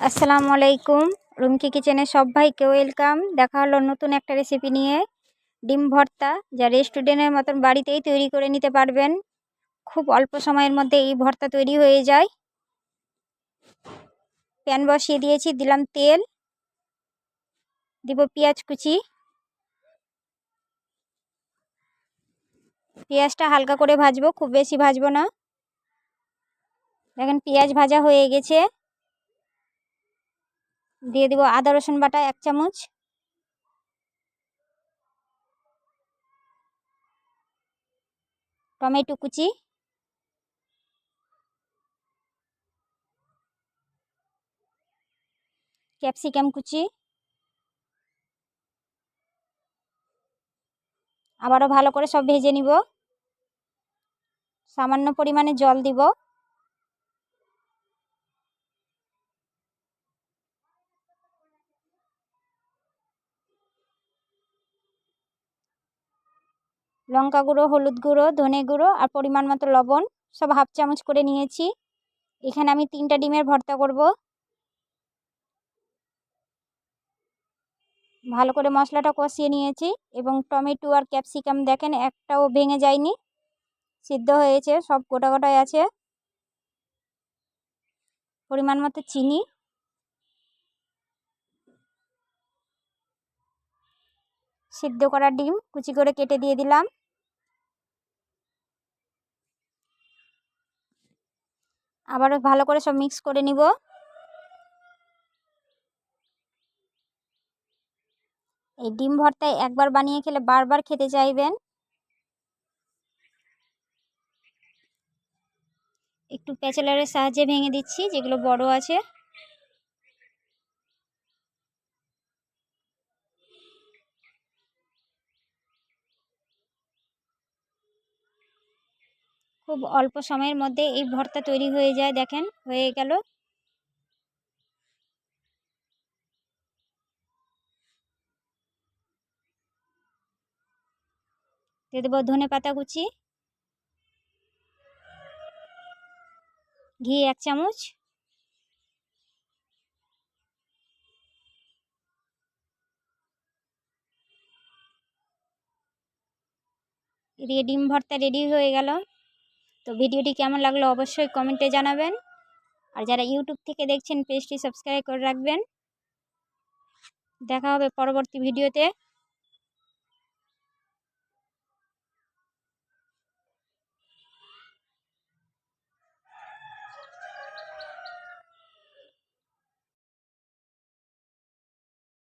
আসসালামু আলাইকুম। রুমকি কিচেনে সবাইকে ওয়েলকাম। দেখা হলো নতুন একটা রেসিপি নিয়ে। ডিম ভর্তা, যা রেস্টুরেন্টের মতন বাড়িতেই তৈরি করে নিতে পারবেন। খুব অল্প সময়ের মধ্যে এই ভর্তা তৈরি হয়ে যায়। প্যান বসিয়ে দিয়েছি, দিলাম তেল। দিব পেঁয়াজ কুচি। পেঁয়াজটা হালকা করে ভাজবো, খুব বেশি ভাজবো না। দেখেন পেঁয়াজ ভাজা হয়ে গেছে। দিয়ে দিব আদা, রসুন বাটা এক চামচ। টমেটো কুচি। ক্যাপসিকাম কুচি। আবারও ভালো করে সব ভেজে নিব। সামান্য পরিমাণে জল দিব। লঙ্কা গুঁড়ো, হলুদ গুঁড়ো, ধনে গুঁড়ো আর পরিমাণ মতো লবণ সব হাফ চামচ করে নিয়েছি। এখানে আমি তিনটা ডিমের ভর্তা করব। ভালো করে মশলাটা কষিয়ে নিয়েছি এবং টমেটো আর ক্যাপসিকাম দেখেন একটাও ভেঙে যায়নি। সিদ্ধ হয়েছে, সব গোটা গোটায় আছে। পরিমাণ মতো চিনি। সিদ্ধ করা ডিম কুচি করে কেটে দিয়ে দিলাম। আবারও ভালো করে সব মিক্স করে নিব। এই ডিম ভর্তায় একবার বানিয়ে খেলে বারবার খেতে চাইবেন। একটু প্যাচেলারের সাহায্যে ভেঙে দিচ্ছি, যেগুলো বড় আছে। খুব অল্প সময়ের মধ্যে এই ভর্তা তৈরি হয়ে যায়, দেখেন, হয়ে গেল। দিয়ে দেবো ধনে পাতা কুচি। ঘি এক চামচ। এদিকে ডিম ভর্তা রেডি হয়ে গেল। তো ভিডিওটি কেমন লাগল অবশ্যই কমেন্টে জানাবেন। আর যারা ইউটিউব থেকে দেখছেন, পেজটি সাবস্ক্রাইব করে রাখবেন। দেখা হবে পরবর্তী ভিডিওতে।